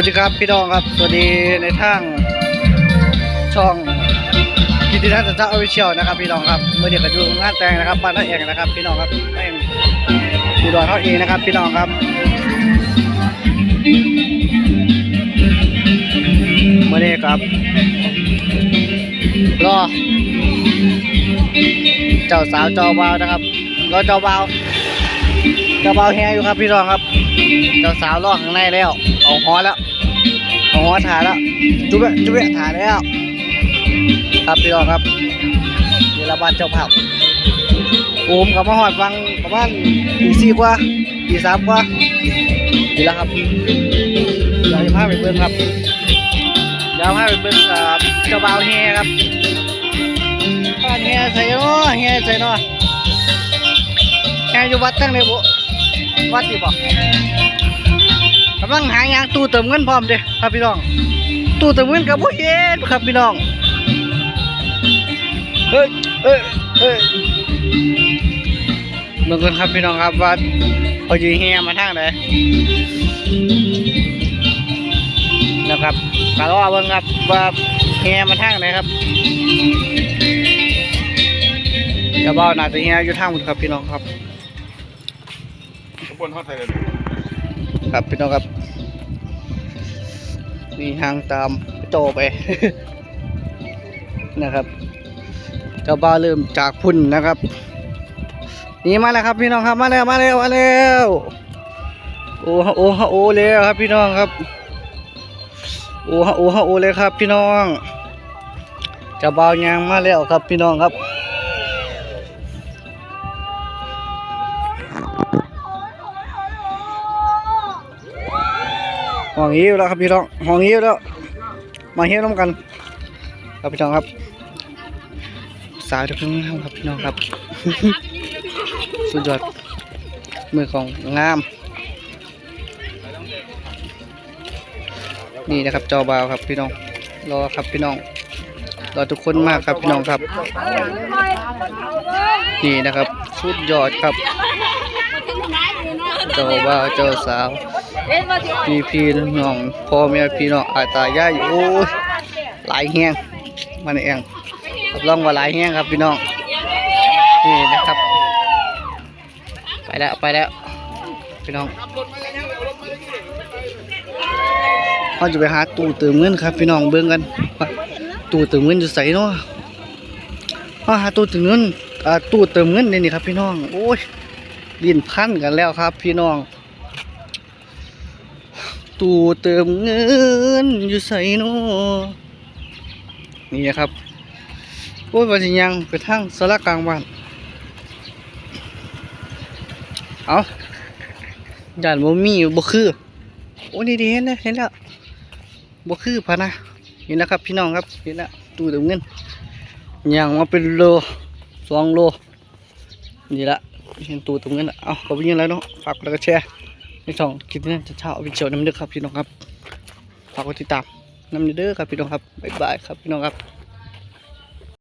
วัสดีครับพี่น้องครับ สวัสดีในทางช่องกิติทัศน์สัญชาติออฟฟิเชียลนะครับ พี่น้องครับเมื่อเด็กกระยูงานแต่งนะครับบ้านท่าเองนะครับ พี่น้องครับท่าเองอุดรเท่าเองนะครับ พี่น้องครับเมื่อนี้ครับรอเจ้าสาวเจ้าบ่าวนะครับรอเจ้าบ่าว เจ้าบ่าวแฮอยู่ครับพี่น้องครับ เจ้าสาวรอข้างในแล้ว เอาฮอแล้ว เอาฮอถ่ายแล้ว จุ๊บจุ๊บถ่ายแล้ว ครับพี่น้องครับนี่ละบ้านเจ้าภาพโอมกับมาหอดฟังประมาณตีสี่กว่าตีสามกว่านี่ละครับเดี๋ยวจะพาไปเบิ่งครับเดี๋ยวพาไปเบิ่งครับเจ้าบ่าวแฮครับบ้านแฮใส่เนาะแฮใส่เนาะแฮอยู่วัดตั้งเลยบุ วัดดีบ่กำลังหายางตู้เติมเงินพร้อมเด้ครับพี่น้อง ตู้เติมเงินกับผู้เห็นครับพี่น้อง เฮ้ยเฮ้ยเฮ้ยเบิ่งกันครับพี่น้องครับว่าเขาจะแห่มาทางไหนนะครับกะรอเบิ่งครับว่าแห่มาทางไหนครับเจะเบ้าน่าจะแห่อยู่ทางหมดครับพี่น้องครับ บนฮอตไทยเลยครับพี่น้องครับนี่ทางตามโจไป นะครับเจ้าบ้าเริ่มจากพุ่นนะครับนี่มาแล้วครับพี่น้องครับมาแล้วมาแล้วมาแล้วโอ้โอ้โอ้แล้วครับพี่น้องครับโอ้โอ้โอ้เลยครับพี่น้องเจ้าบ่ายางมาแล้วครับพี่น้องครับ ห้องหิวแล้วครับพี่น้องห้องหิวแล้ว มาเฮี้ยวน้ำกันครับพี่น้องครับ สายทุกท่านครับพี่น้องครับ สุดยอดมือของงาม นี่นะครับจอบาวครับพี่น้องรอครับพี่น้องรอทุกคนมากครับพี่น้องครับ นี่นะครับสุดยอดครับ จ้าบ่าวเจ้าสาว พี่พี่น้องพ่อแม่พี่น้องอาตายายโอ้ยหลายแห้งมันเองรับรองว่าหลายแห้งครับพี่น้องนี่นะครับ ไปแล้วไปแล้วพี่น้องเราจะไปหาตู้เติมเงินครับ พี่น้องเบิ่งกันตู้เติมเงินอยู่ใสเนาะมาหาตู้เติมเงินตู้เติมเงินนี่นี่ครับพี่น้องโอ้ย ดินพันกันแล้วครับ พี่น้อง ตู้เติมเงินอยู่ใส่นอนี่ครับโอ้ยวันนี้ยังไปทางสารกลางบ้านเอาย่านบ่มีบ่คือโอ้นี่ดีเห็นแล้วเห็นแล้วบ่คือพะนะเห็นแล้วครับ พี่น้องครับเห็นแล้วตู้เติมเงินยังมาเป็นโลสองโลนี่ละ เห็นตู้เติมเงินละเอาขอบคุณยังแล้วเนาะฝากกดไลค์กดแชร์ในช่องคลิปนี้จะเช่าวิดีโอน้ำเด้อครับพี่น้องครับฝากกดติดตามน้ำเด้อครับพี่น้องครับบ๊ายบายครับพี่น้องครับ